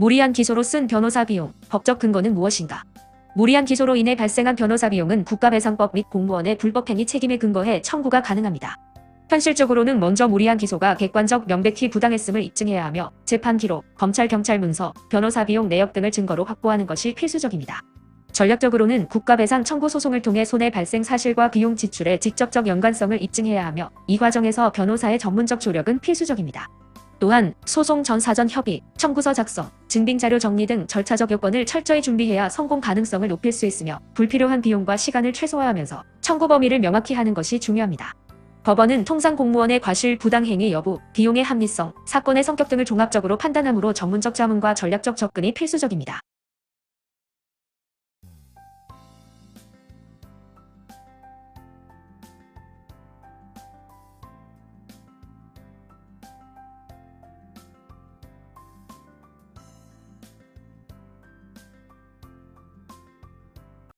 무리한 기소로 쓴 변호사 비용, 법적 근거는 무엇인가? 무리한 기소로 인해 발생한 변호사 비용은 국가배상법 및 공무원의 불법행위 책임에 근거해 청구가 가능합니다. 현실적으로는 먼저 무리한 기소가 객관적 명백히 부당했음을 입증해야 하며 재판 기록, 검찰 경찰 문서, 변호사 비용 내역 등을 증거로 확보하는 것이 필수적입니다. 전략적으로는 국가배상 청구 소송을 통해 손해 발생 사실과 비용 지출의 직접적 연관성을 입증해야 하며 이 과정에서 변호사의 전문적 조력은 필수적입니다. 또한 소송 전 사전 협의, 청구서 작성, 증빙자료 정리 등 절차적 요건을 철저히 준비해야 성공 가능성을 높일 수 있으며 불필요한 비용과 시간을 최소화하면서 청구 범위를 명확히 하는 것이 중요합니다. 법원은 통상 공무원의 과실 부당행위 여부, 비용의 합리성, 사건의 성격 등을 종합적으로 판단하므로 전문적 자문과 전략적 접근이 필수적입니다.